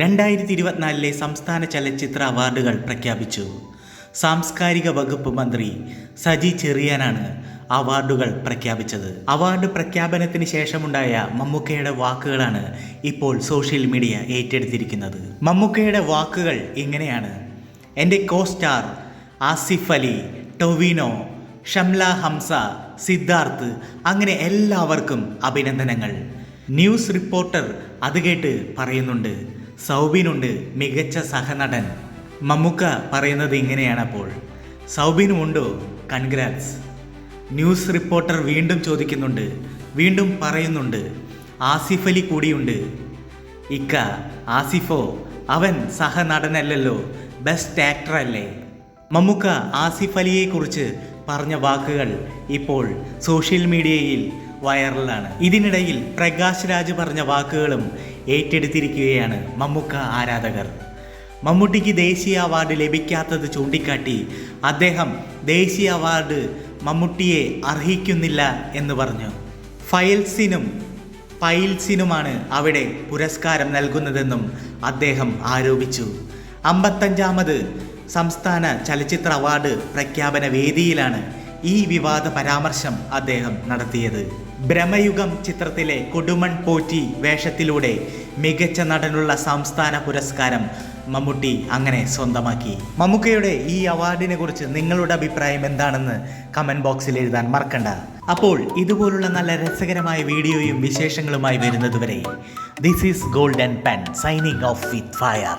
രണ്ടായിരത്തി ഇരുപത്തിനാലിലെ സംസ്ഥാന ചലച്ചിത്ര അവാർഡുകൾ പ്രഖ്യാപിച്ചു. സാംസ്കാരിക വകുപ്പ് മന്ത്രി സജി ചെറിയാനാണ് അവാർഡുകൾ പ്രഖ്യാപിച്ചത്. അവാർഡ് പ്രഖ്യാപനത്തിന് ശേഷമുണ്ടായ മമ്മൂക്കയുടെ വാക്കുകളാണ് ഇപ്പോൾ സോഷ്യൽ മീഡിയ ഏറ്റെടുത്തിരിക്കുന്നത്. മമ്മൂക്കയുടെ വാക്കുകൾ ഇങ്ങനെയാണ് എന്റെ കോ സ്റ്റാർ ആസിഫ് അലി ടൊവിനോ ഷംല ഹംസ സിദ്ധാർത്ഥ് അങ്ങനെ എല്ലാവർക്കും അഭിനന്ദനങ്ങൾ. ന്യൂസ് റിപ്പോർട്ടർ അത് കേട്ട് പറയുന്നുണ്ട്. സൗബിനുണ്ട് മികച്ച സഹനടൻ. മമ്മൂക്ക പറയുന്നത് ഇങ്ങനെയാണ് അപ്പോൾ സൗബിനുമുണ്ടോ? കൺഗ്രാറ്റ്സ്. ന്യൂസ് റിപ്പോർട്ടർ വീണ്ടും ചോദിക്കുന്നുണ്ട് വീണ്ടും പറയുന്നുണ്ട് ആസിഫ് അലി കൂടിയുണ്ട്. ഇക്ക ആസിഫോ അവൻ സഹനടനല്ലല്ലോ ബെസ്റ്റ് ആക്ടർ അല്ലേ? മമ്മുക്ക ആസിഫ് അലിയെക്കുറിച്ച് പറഞ്ഞ വാക്കുകൾ ഇപ്പോൾ സോഷ്യൽ മീഡിയയിൽ വൈറലാണ്. ഇതിനിടയിൽ പ്രകാശ് രാജ് പറഞ്ഞ വാക്കുകളും ഏറ്റെടുത്തിരിക്കുകയാണ് മമ്മൂക്ക ആരാധകർ. മമ്മൂട്ടിക്ക് ദേശീയ അവാർഡ് ലഭിക്കാത്തത് ചൂണ്ടിക്കാട്ടി അദ്ദേഹം ദേശീയ അവാർഡ് മമ്മൂട്ടിയെ അർഹിക്കുന്നില്ല എന്ന് പറഞ്ഞു. ഫയൽസിനും പൈൽസിനുമാണ് അവിടെ പുരസ്കാരം നൽകുന്നതെന്നും അദ്ദേഹം ആരോപിച്ചു. അമ്പത്തഞ്ചാമത് സംസ്ഥാന ചലച്ചിത്ര അവാർഡ് പ്രഖ്യാപന വേദിയിലാണ് ഈ വിവാദ പരാമർശം അദ്ദേഹം നടത്തിയത്. ഭ്രമയുഗം ചിത്രത്തിലെ കൊടുമൺ പോറ്റി വേഷത്തിലൂടെ മികച്ച നടനുള്ള സംസ്ഥാന പുരസ്കാരം മമ്മൂട്ടി അങ്ങനെ സ്വന്തമാക്കി. മമ്മൂക്കയുടെ ഈ അവാർഡിനെ കുറിച്ച് നിങ്ങളുടെ അഭിപ്രായം എന്താണെന്ന് കമന്റ് ബോക്സിൽ എഴുതാൻ മറക്കണ്ട. അപ്പോൾ ഇതുപോലുള്ള നല്ല രസകരമായ വീഡിയോയും വിശേഷങ്ങളുമായി വരുന്നതുവരെ this is Golden Pen signing off with fire